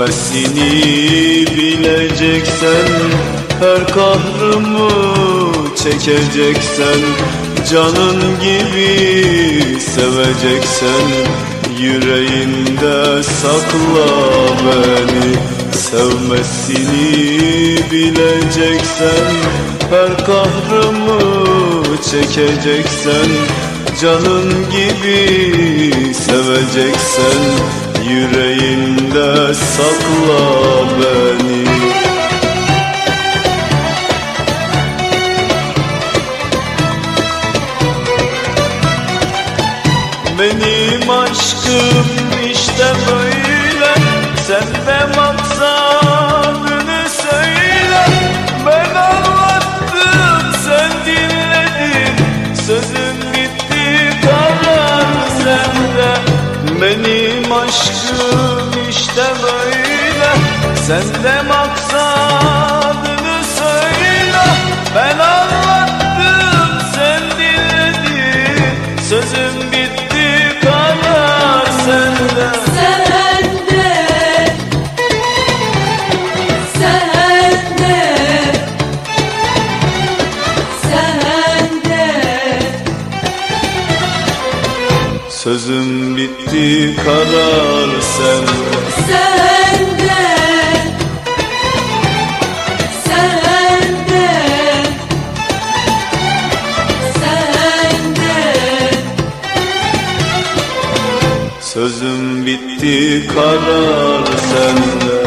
Sevmesini bileceksen Her kahrımı çekeceksen Canın gibi seveceksen Yüreğinde sakla beni. Sevmesini bileceksen Her kahrımı çekeceksen Canın gibi seveceksen Yüreğinde sakla beni. Benim aşkım aşkım işte böyle. Sen de maksadını Sözüm bitti karar sende. Sende. Sende. Sende. Sözüm bitti karar sende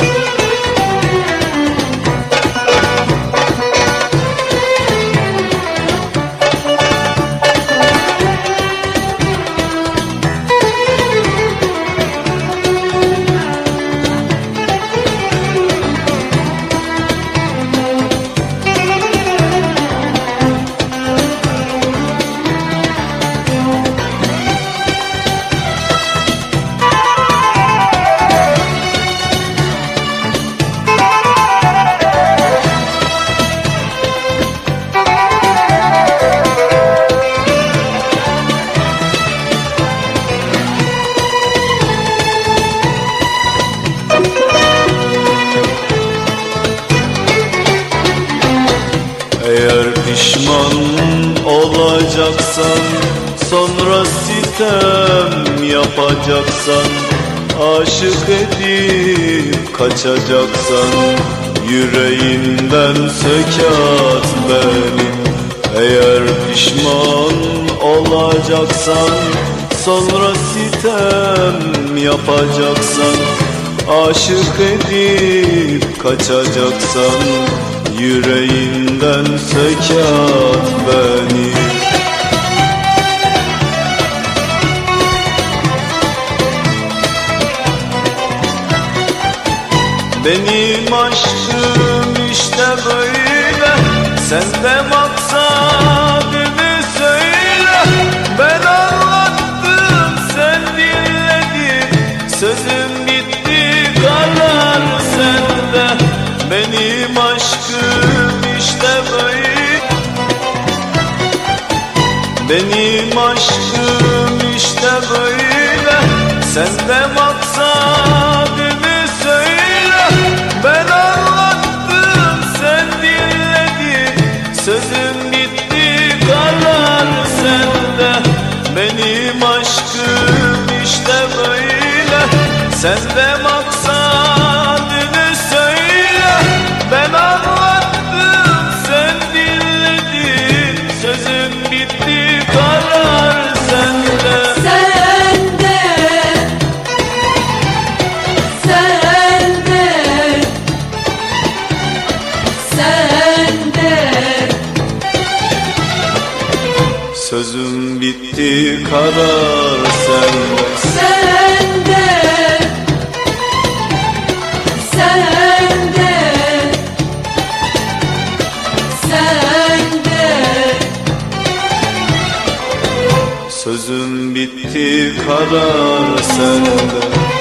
pişman olacaksan Sonra sitem yapacaksan Aşık edip kaçacaksan Yüreğinden sökat beni. Eğer pişman olacaksan Sonra sitem yapacaksan Aşık edip kaçacaksan Yüreğinden sökat beni. Benim aşkım işte böyle. Sen benim aşkım işte böyle. Sen de maksadını söyle. Ben anlattım sen dinledin. Sözüm bitti karar sende. Benim aşkım işte böyle. Sen de Sözüm bitti karar sende. Sende. Sende. Sende. Sözüm bitti karar sende